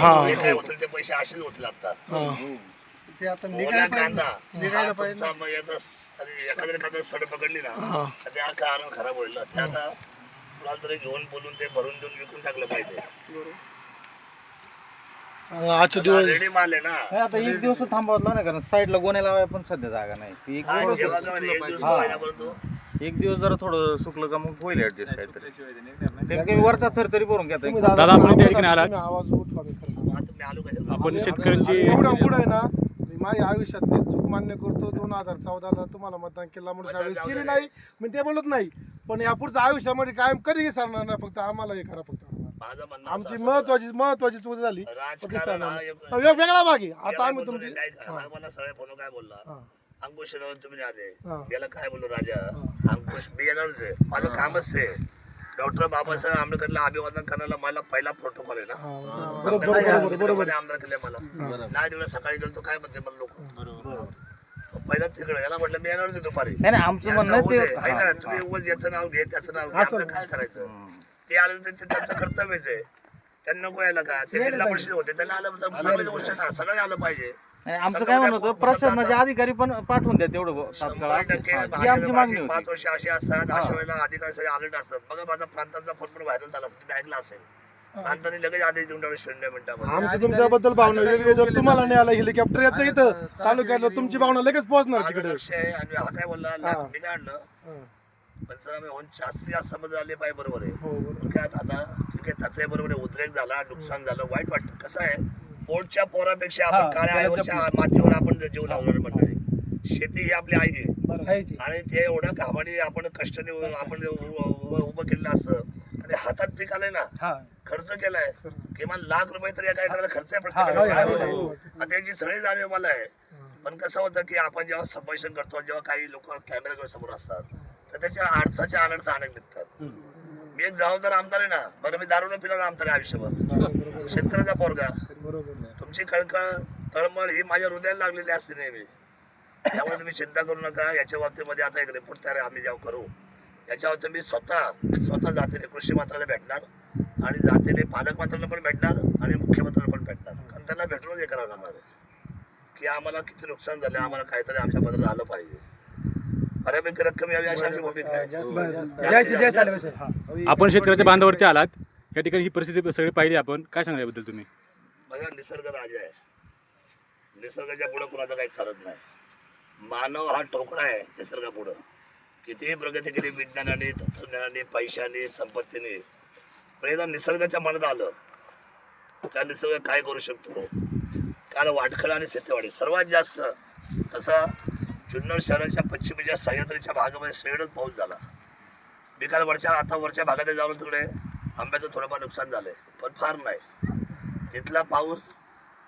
हा. काय ते पैसे असेच होतील आता. हा. ते आता ओला निघायला कांदा. पाहिजे निघायला हा पाहिजे तुमचा मग येतं स- तरी एखाद्या एखाद्या सड पकडली ना तर ते अख्खा आरण खराब होईल ना. ते आता कुणाला तरी घेऊन बोलून ते भरून देऊन विकून टाकलं पाहिजे. दिवस रेडी माल आहे ना. नाही, आता एक दिवस थांबावं लागणार कारण साईडला गोण्या लावाय पण सध्या जागा नाही. ती एक हा, दिवस जेव्हा जेव्हा एक दिवस महिन्यापर्यंत एक दिवस जरा थोडं सुकलं का मग होईल ऍडजस्ट काहीतरी. वरचा थर तरी भरून घेता तुम्ही येईल. दादा, आपण त्या ठिकाणी आलात. तुम्ही आवाज उठवा. आपण शेतकऱ्यांची एवढं पुढं आहे ना मी माझ्या आयुष्यात मी चूक मान्य करतो. दोन हजार चौदाला तुम्हाला मतदान केलं म्हणून केली. नाही. मी ते बोलत नाही. पण या पुढच्या आयुष्यामध्ये कायम कधी विसरणार नाही फक्त आम्हाला हे करा फक्त. माझं म्हणणं असं आमची. महत्वाची महत्वाची चूक झाली. राजकारण हा. एक- वेगळा भाग आहे. आता आम्ही तुमची काय करा? मला सगळ्या फोन काय बोलला? हा. अंकुश तुम्ही आले. हा. याला काय बोललो राजा? अंकुश मी येणारच आहे. माझं कामच आहे. डॉक्टर बाबासाहेब आंबेडकरला अभिवादन करायला मला पहिला प्रोटोकॉल आहे ना. बरोबर बरोबर बरोबर बरोबर. आमदार केले मला. नाही तिकडे सकाळी गेलो तो काय म्हणते मला लोक? पहिला तिकडे याला म्हटलं मी येणारच आहे दुपारी. नाही नाही आमचं म्हणणं तुम्ही उगाच याचं नाव घे त्याचं नाव घे. आपलं काय करायचं? ते आलं तर ते त्यांचं कर्तव्यच आहे. त्यांना नको यायला का? ते जिल्हा परिषद होते त्यांना आलं तर सगळ्याच गोष्ट ना सगळे आलं पाहिजे. आमचं काय म्हणत होतं प्रशासनाचे अधिकारी पण पाठवून द्या तेवढं तात्काळ शंभर असं. टक्के हा, ही आमची मागणी पाच होती वर्ष अशी असतात. अशा वेळेला अधिकारी सगळे अलर्ट असतात. बघा माझा प्रांताचा फोन पण व्हायरल झाला तुम्ही ऐकला असेल. प्रांताने लगेच आदेश देऊन टाकले शून्य मिनिटामध्ये. आमची तुमच्याबद्दल भावना वेगळी जर तुम्हाला न्यायला हेलिकॉप्टर येतं इथं. तालुक्याला तुमची भावना लगेच पोहोचणार माझं तिकडे. लक्ष आहे आणि हा काय बोलला हा. मी काय आणलं? हा. पंचनामे होऊन जास्तीत जास्त समज झाले पाहिजे बरोबर आहे. हो पण काय आता ठीक आहे त्याचंही बरोबर आहे. उद्रेक झाला नुकसान झालं वाईट वाटतं. कसं आहे? पोटच्या पोरापेक्षा आपण काळ्या आईवरच्या मातीवर आपण जीव लावणार मंडळी. शेती ही आपली आई आहे. आणि ते एवढ्या कामाने आपण कष्टाने उ- आपण उ- उ- उभं केलेलं असतं. आणि हातात पीक आलंय ना खर्च केलाय. किमान लाख रुपये तरी खर्च आहे प्रत्येकाला आहे, काय आहे, बोलायचं? आहे. आणि त्याची सगळी जाणीव मला आहे. पण कसं होतं की आपण जेव्हा संभाषण करतो जेव्हा काही लोक कॅमेऱ्याच्या समोर असतात तर त्याच्या अर्थाच्या अनर्थ अनेक निघतात मी एक जबाबदार आमदार आहे ना बरं मी दारू न पिणार आमदार आहे आयुष्यभर. शेतकऱ्याचा पोरगा. बरोबर. तुमची कळकळ तळमळ ही माझ्या हृदयाला लागलेली असते नेहमी. त्यामुळे तुम्ही चिंता करू नका. याच्या बाबतीमध्ये आता एक रिपोर्ट तयार आम्ही जेव्हा करू याच्या बाबतीत मी स्वतः स्वतः जातीने कृषी मंत्र्याला भेटणार आणि जातीने पालकमंत्र्याला पण भेटणार आणि मुख्यमंत्र्याला पण भेटणार. कारण त्यांना भेटूनच हे करावं लागणार आहे. की आम्हाला किती नुकसान झालं आम्हाला काहीतरी आमच्या पत्रात आलं पाहिजे. बऱ्यापैकी रक्कम यावी अशी आमची भूमिका आहे. आपण शेतकऱ्याच्या बांधावरती आलात. या ठिकाणी ही परिस्थिती सगळी पाहिली आपण. काय सांगणार याबद्दल तुम्ही? बघा निसर्ग राजा आहे. निसर्गाच्या पुढं कुणाचं काही चालत नाही. मानव हा ठोकळा आहे निसर्गापुढं. कितीही प्रगती केली विज्ञानाने तंत्रज्ञानाने पैशाने संपत्तीने पण एकदा निसर्गाच्या मनात आलं का निसर्ग काय करू शकतो? काल वाटखळ आणि सेतेवाडी सर्वात जास्त तसा जुन्नर शहराच्या पश्चिमेच्या सह्याद्रीच्या भागामध्ये शेडच पाऊस झाला. मी काल वरच्या आता वरच्या भागात जाऊन तिकडे आंब्याचं थोडंफार नुकसान झालंय पण फार नाही. तिथला पाऊस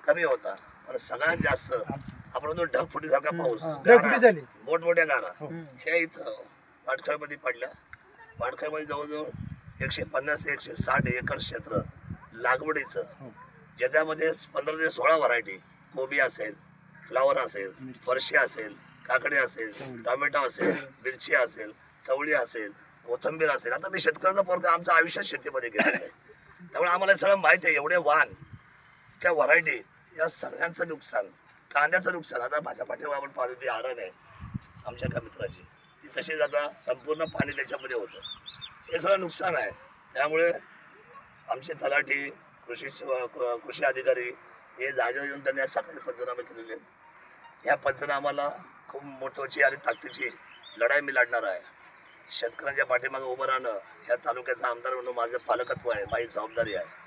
कमी होता पण सगळ्यात जास्त आपण म्हणतो ढगफुटीसारखा पाऊस. गारा, मोठमोठ्या गारा. हे. इथं वाटखळमध्ये पडल्या वाटखळमध्ये जवळजवळ एकशे पन्नास ते एकशे साठ एकर क्षेत्र लागवडीचं. ज्याच्यामध्ये पंधरा ते सोळा व्हरायटी. कोबी असेल फ्लावर असेल फरशी असेल काकडी असेल टोमॅटो असेल मिरची असेल चवळी असेल कोथंबीर असेल. आता मी शेतकऱ्याचा पोरगा आमचं आयुष्यात शेतीमध्ये गेलेलं आहे. त्यामुळे आम्हाला हे सगळं माहिती आहे. एवढे वाण त्या व्हरायटी या सगळ्यांचं नुकसान कांद्याचं नुकसान. आता माझ्या पाठीवर आपण पाहतो ती आरण आहे. आमच्या एका मित्राची. ती तशीच आता संपूर्ण पाणी त्याच्यामध्ये होतं. हे सगळं नुकसान आहे. त्यामुळे आमचे तलाठी कृषी सेवा- कृषी अधिकारी हे जागेवर येऊन त्यांनी सकाळी पंचनामे केलेले आहेत. या पंचनामाला खूप महत्त्वाची आणि ताकदीची लढाई मी लढणार आहे. शेतकऱ्यांच्या पाठीमागं उभं राहणं ह्या तालुक्याचा आमदार म्हणून माझं पालकत्व आहे माझी जबाबदारी आहे.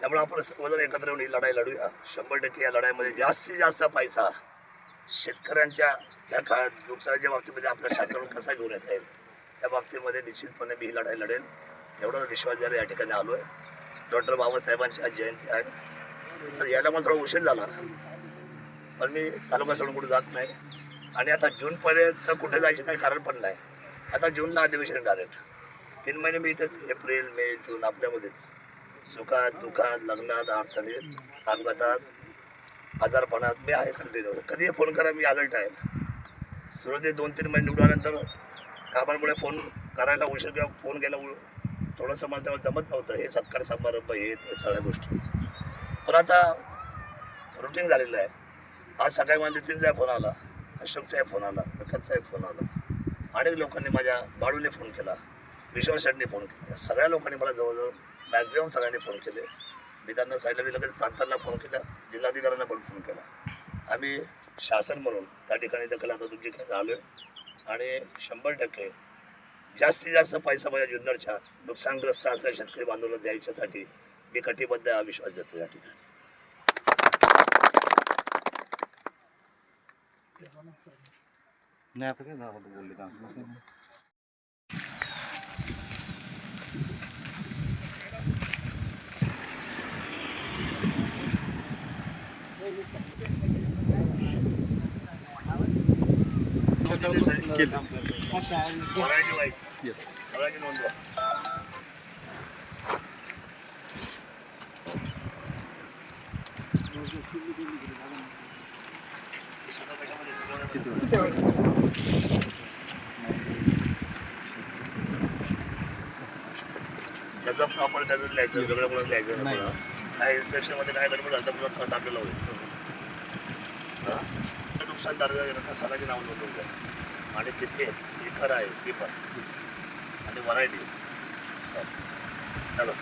त्यामुळे आपण सर्वजण एकत्र येऊन ही लढाई लढूया. शंभर टक्के या लढाईमध्ये जास्तीत जास्त पैसा शेतकऱ्यांच्या या काळात नुकसानाच्या बाबतीमध्ये आपल्या शासनाकडून कसा घेऊन येता येईल? त्या बाबतीमध्ये निश्चितपणे मी ही लढाई लढेल एवढा विश्वास द्यायला या ठिकाणी आलो आहे डॉक्टर बाबासाहेबांची आज जयंती आहे. यायला मला थोडा उशीर झाला. पण मी तालुका सोडून कुठे जात नाही. आणि आता जूनपर्यंत कुठे जायचं काही कारण पण नाही. आता जूनला अधिवेशन डायरेक्ट तीन महिने मी इथेच एप्रिल मे जून आपल्यामध्येच. सुखात दुःखात लग्नात अडचणीत अपघातात आजारपणात मी आहे कंटिन्यू कधीही फोन करा मी अलर्ट आहे. सुरुवाती दोन तीन महिने निवडल्यानंतर कामांमुळे फोन करायला उशीर किंवा फोन गेला थोडंसं मला तेव्हा जमत नव्हतं. हे सत्कार समारंभ हे ते सगळ्या गोष्टी. पण आता रुटीन झालेलं आहे. आज सकाळी मला नितीनचा फोन आला अशोकचा फोन आला प्रकाशचाही फोन आला. अनेक लोकांनी माझ्या बाळूने फोन केला. विश्वास शेट्टी फोन केला. सगळ्या लोकांनी मला जवळजवळ मॅक्झिमम सगळ्यांनी फोन केले. मी त्यांना सांगितलं मी लगेच प्रांतांना फोन केला. जिल्हाधिकाऱ्यांना पण फोन केला. आम्ही शासन म्हणून त्या ठिकाणी दखल आता तुमची आलो आहे आणि शंभर टक्के जास्तीत जास्त पैसा माझ्या जुन्नरच्या नुकसानग्रस्त असलेल्या शेतकरी बांधवांना द्यायच्यासाठी मी कटिबद्ध हा विश्वास देतो या ठिकाणी. नाही आता काय बोलले सगळ्यांची नोंदवा त्याचा प्रॉपर त्याचं लिहायचं वेगळं म्हणून लिहायचं नाही काय इन्स्पेक्शनमध्ये काय गडबड झालं तर आपल्याला होईल? नुकसान तर सगळ्यांची नाव नोंदवून घ्या. आणि किती आहेत हे खरं आहे ती पण. आणि व्हरायटी चला.